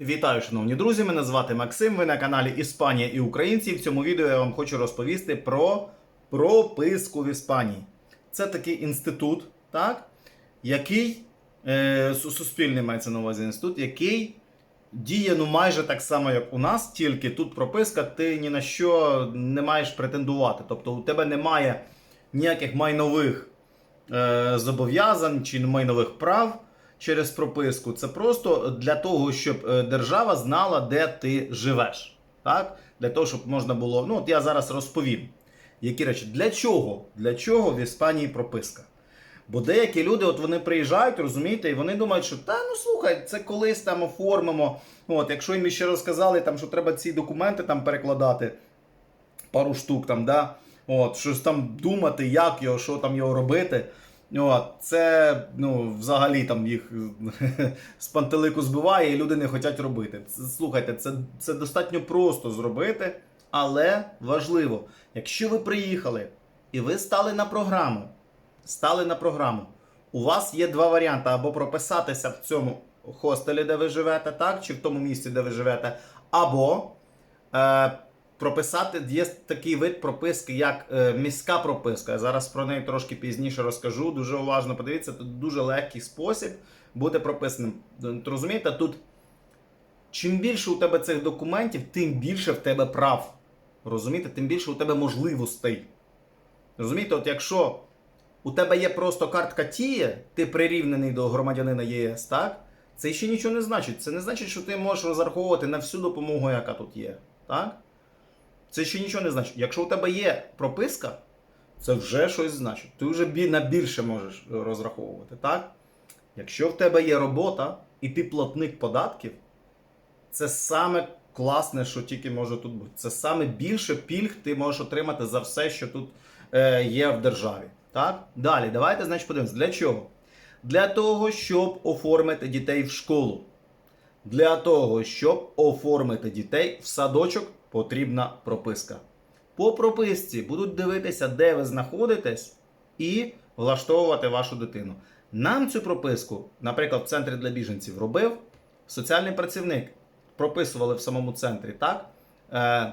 Вітаю, шановні друзі! Мене звати Максим. Ви на каналі Іспанія і Українці. В цьому відео я вам хочу розповісти про прописку в Іспанії. Це такий інститут, так, який е, суспільний мається на увазі інститут, який діє ну майже так само, як у нас, тільки тут прописка, ти ні на що не маєш претендувати. Тобто у тебе немає ніяких майнових е, зобов'язань чи майнових прав через прописку. Це просто для того, щоб е, держава знала, де ти живеш. Так? Для того, щоб можна було. Ну, от я зараз розповім, які речі. Для чого? Для чого в Іспанії прописка? Бо деякі люди, от вони приїжджають, розумієте, і вони думають, що та ну слухай, це колись там оформимо. От, якщо їм ще розказали, там, що треба ці документи там перекладати, пару штук там, да? От, щось там думати, як його, що там його робити. От, це ну, взагалі там їх з пантелику збиває, і люди не хочуть робити. Слухайте, це, це достатньо просто зробити, але важливо, якщо ви приїхали і ви стали на програму, стали на програму, у вас є два варіанти: або прописатися в цьому хостелі, де ви живете, так, чи в тому місці, де ви живете, або е, прописати є такий вид прописки, як е, міська прописка. Я зараз про неї трошки пізніше розкажу. Дуже уважно подивіться, тут дуже легкий спосіб бути прописаним. Розумієте, тут чим більше у тебе цих документів, тим більше в тебе прав. Розумієте, тим більше у тебе можливостей. Розумієте, от якщо у тебе є просто картка Тіє, ти прирівнений до громадянина ЄС, так? Це ще нічого не значить. Це не значить, що ти можеш розраховувати на всю допомогу, яка тут є. Так? Це ще нічого не значить. Якщо у тебе є прописка, це вже щось значить. Ти вже на більше можеш розраховувати, так? Якщо в тебе є робота і ти платник податків, це саме класне, що тільки може тут бути. Це саме більше пільг ти можеш отримати за все, що тут е, є в державі. Так? Далі, давайте, значить, подивимось. Для чого? Для того, щоб оформити дітей в школу. Для того, щоб оформити дітей в садочок, потрібна прописка. По прописці будуть дивитися, де ви знаходитесь, і влаштовувати вашу дитину. Нам цю прописку, наприклад, в центрі для біженців робив соціальний працівник. Прописували в самому центрі, так? Е,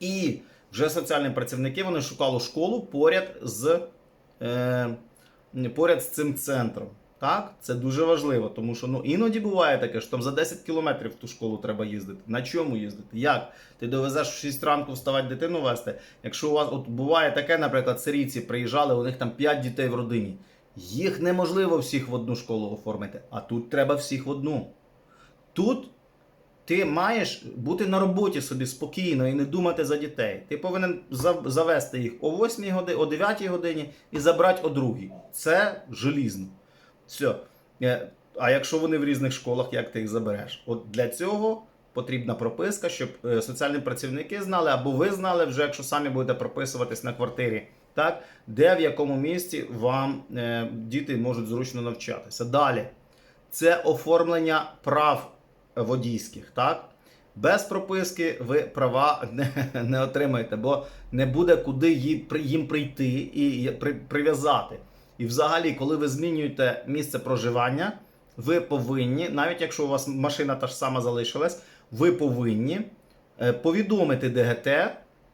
і вже соціальні працівники вони шукали школу поряд з, е, поряд з цим центром. Так, це дуже важливо, тому що ну іноді буває таке, що там за 10 кілометрів в ту школу треба їздити. На чому їздити? Як? Ти довезеш в 6 ранку вставати дитину вести. Якщо у вас от буває таке, наприклад, сирійці приїжджали, у них там 5 дітей в родині. Їх неможливо всіх в одну школу оформити, а тут треба всіх в одну. Тут ти маєш бути на роботі собі спокійно і не думати за дітей. Ти повинен завести їх о 8 годині, о 9 годині і забрати о 2. Це желізно. Все. А якщо вони в різних школах, як ти їх забереш? От для цього потрібна прописка, щоб е, соціальні працівники знали, або ви знали вже, якщо самі будете прописуватись на квартирі, так, де в якому місці вам е, діти можуть зручно навчатися. Далі, це оформлення прав водійських, так? Без прописки ви права не, не отримаєте, бо не буде куди їм, при- їм прийти і при- прив'язати. І взагалі, коли ви змінюєте місце проживання, ви повинні, навіть якщо у вас машина та ж сама залишилась, ви повинні е, повідомити ДГТ,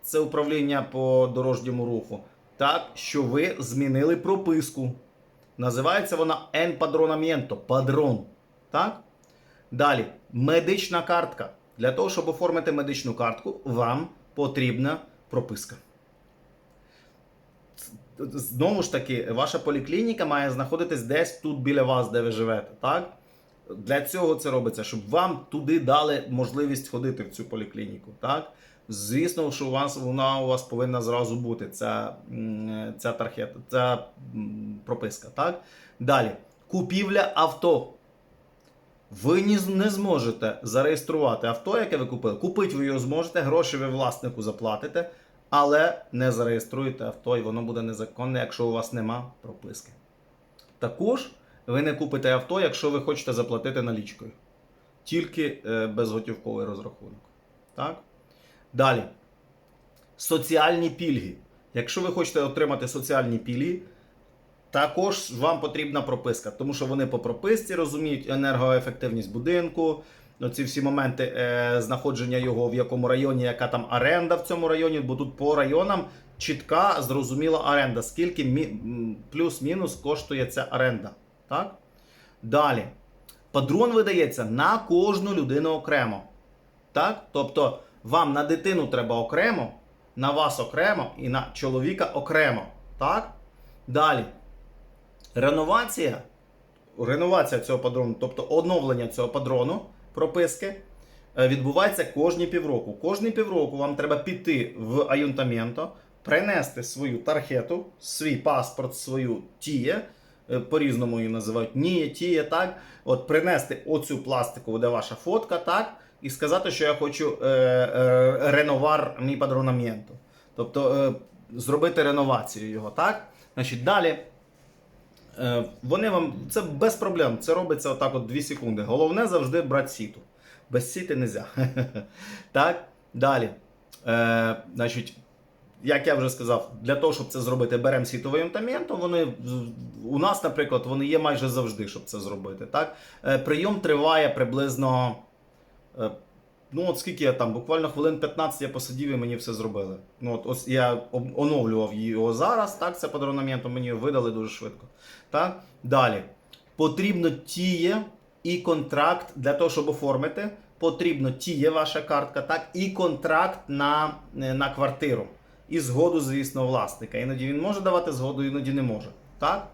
це управління по дорожньому руху, так, що ви змінили прописку. Називається вона Enpadronamiento, падрон. Так? Далі, медична картка. Для того, щоб оформити медичну картку, вам потрібна прописка. Знову ж таки, ваша поліклініка має знаходитись десь тут біля вас, де ви живете. Так? Для цього це робиться, щоб вам туди дали можливість ходити в цю поліклініку. Так? Звісно, що у вас вона у вас повинна зразу бути ця, ця, тархета, ця прописка. Так? Далі, купівля авто. Ви не зможете зареєструвати авто, яке ви купили. Купити ви його зможете, гроші ви власнику заплатите, але не зареєструєте авто, і воно буде незаконне, якщо у вас нема прописки. Також ви не купите авто, якщо ви хочете заплатити налічкою. Тільки е, безготівковий розрахунок. Так? Далі. Соціальні пільги. Якщо ви хочете отримати соціальні пільги, також вам потрібна прописка, тому що вони по прописці розуміють енергоефективність будинку, ну, ці всі моменти е, знаходження його в якому районі, яка там оренда в цьому районі, бо тут по районам чітка, зрозуміла оренда, скільки мі- плюс-мінус коштує ця оренда. Так? Далі. Падрон видається на кожну людину окремо. Так? Тобто вам на дитину треба окремо, на вас окремо і на чоловіка окремо. Так? Далі. Реновація. Реновація цього падрону, тобто оновлення цього падрону, прописки, е, відбувається кожні півроку. Кожні півроку вам треба піти в аюнтаменто, принести свою тархету, свій паспорт, свою тіє, е, по-різному її називають ніє, тіє, так? От принести оцю пластику, де ваша фотка, так? І сказати, що я хочу е, е, реновар мій падронаменту. Тобто е, зробити реновацію його, так? Значить, далі. Е, Вони вам це без проблем. Це робиться отак, от 2 секунди. Головне завжди брати сіту. Без сіти не можна. Так, далі. Е, значить, як я вже сказав, для того, щоб це зробити, беремо сітовий імтамент, вони у нас, наприклад, вони є майже завжди, щоб це зробити. Так? Е, прийом триває приблизно. Ну, от скільки я там, буквально хвилин 15 я посидів і мені все зробили. Ну, от ось я оновлював його зараз, так, це подарунаментом мені видали дуже швидко. Так? Далі. Потрібно тіє і контракт для того, щоб оформити. Потрібно тіє ваша картка, так, і контракт на, е, на квартиру. І згоду, звісно, власника. Іноді він може давати згоду, іноді не може. Так?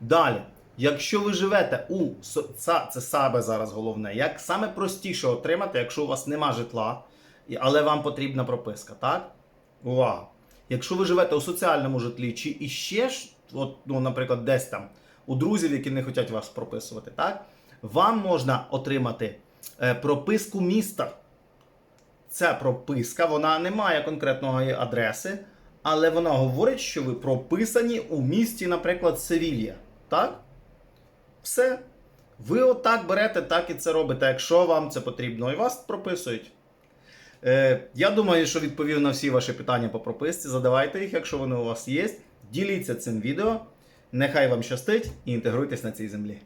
Далі. Якщо ви живете у це, саме зараз головне, як саме простіше отримати, якщо у вас нема житла, але вам потрібна прописка, так? Увага! Якщо ви живете у соціальному житлі, чи іще от, ну, наприклад, десь там у друзів, які не хочуть вас прописувати, так? Вам можна отримати е, прописку міста. Ця прописка, вона не має конкретної адреси, але вона говорить, що ви прописані у місті, наприклад, Севілья. Так? Все. Ви отак берете, так і це робите, якщо вам це потрібно, і вас прописують. Е, я думаю, що відповів на всі ваші питання по прописці. Задавайте їх, якщо вони у вас є. Діліться цим відео. Нехай вам щастить і інтегруйтесь на цій землі.